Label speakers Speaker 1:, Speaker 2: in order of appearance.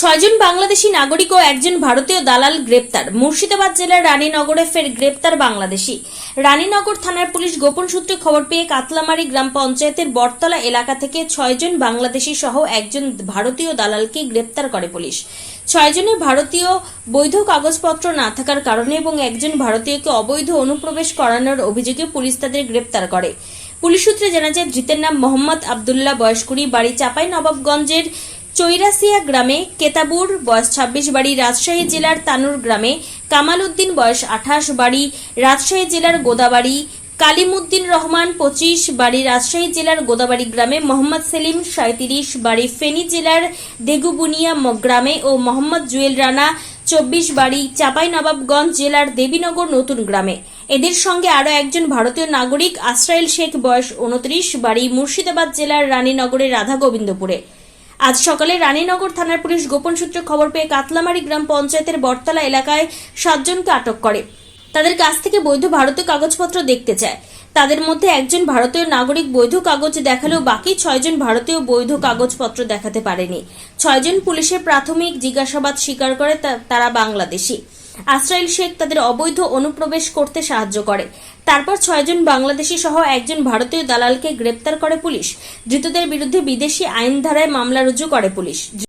Speaker 1: ছয়জন বাংলাদেশি নাগরিক ও একজন ভারতীয় দালাল গ্রেপ্তার। মুর্শিদাবাদ জেলার রানীনগরে ফের গ্রেপ্তার বাংলাদেশি। রানীনগর থানার পুলিশ গোপন সূত্রে খবর পেয়ে কাতলামারি গ্রাম পঞ্চায়েতের বটতলা এলাকা থেকে ছয়জন বাংলাদেশি সহ একজন ভারতীয় দালালকে গ্রেপ্তার করে পুলিশ। ছয়জনে ভারতীয় বৈধ কাগজপত্র না থাকার কারণে এবং একজন ভারতীয়কে অবৈধ অনুপ্রবেশ করানোর অভিযোগে পুলিশ তাদের গ্রেপ্তার করে। পুলিশ সূত্রে জানা যায়, ধৃতের নাম মোহাম্মদ আবদুল্লাহ, বয়স বাড়ি চাপাই নবাবগঞ্জের চৈরাসিয়া গ্রামে কেতাবুর, বয়স ছাব্বিশ বাড়ি, রাজশাহী জেলার তানুর গ্রামে কামাল উদ্দিন বয়স আঠাশ বাড়ি, রাজশাহী জেলার গোদাবাড়ি কালিমুদ্দিন রহমান, পঁচিশ বাড়ি, রাজশাহী জেলার গোদাবাড়ি গ্রামে মোহাম্মদ সেলিম সাঁত্রিশ বাড়ি, ফেনী জেলার দেগুবুনিয়া গ্রামে ও মোহাম্মদ জুয়েল রানা, চব্বিশ বাড়ি চাপাই নবাবগঞ্জ জেলার দেবীনগর নতুন গ্রামে। এদের সঙ্গে আরও একজন ভারতীয় নাগরিক, আশ্রাইল শেখ, বয়স উনত্রিশ বাড়ি, মুর্শিদাবাদ জেলার রানীনগরের রাধা গোবিন্দপুরে আজ সকালে রানীনগর থানার পুলিশ গোপন সূত্রে খবর পেয়ে কাতলামারি গ্রাম পঞ্চায়েতের বটতলা এলাকায় সাতজনকে আটক করে। তাদের কাছ থেকে বৈধ ভারতীয় কাগজপত্র দেখতে চায়। তাদের মধ্যে একজন ভারতীয় নাগরিক বৈধ কাগজ দেখালেও বাকি ছয়জন ভারতীয় বৈধ কাগজপত্র দেখাতে পারেনি। ছয়জন পুলিশের প্রাথমিক জিজ্ঞাসাবাদ স্বীকার করে তারা বাংলাদেশি। আশ্রাইল শেখ তাদের অবৈধ অনুপ্রবেশ করতে সাহায্য করে। তারপর ছয়জন বাংলাদেশি সহ একজন ভারতীয় দালালকে গ্রেপ্তার করে পুলিশ। ধৃতদের বিরুদ্ধে বিদেশি আইন ধারায় মামলা রুজু করে পুলিশ।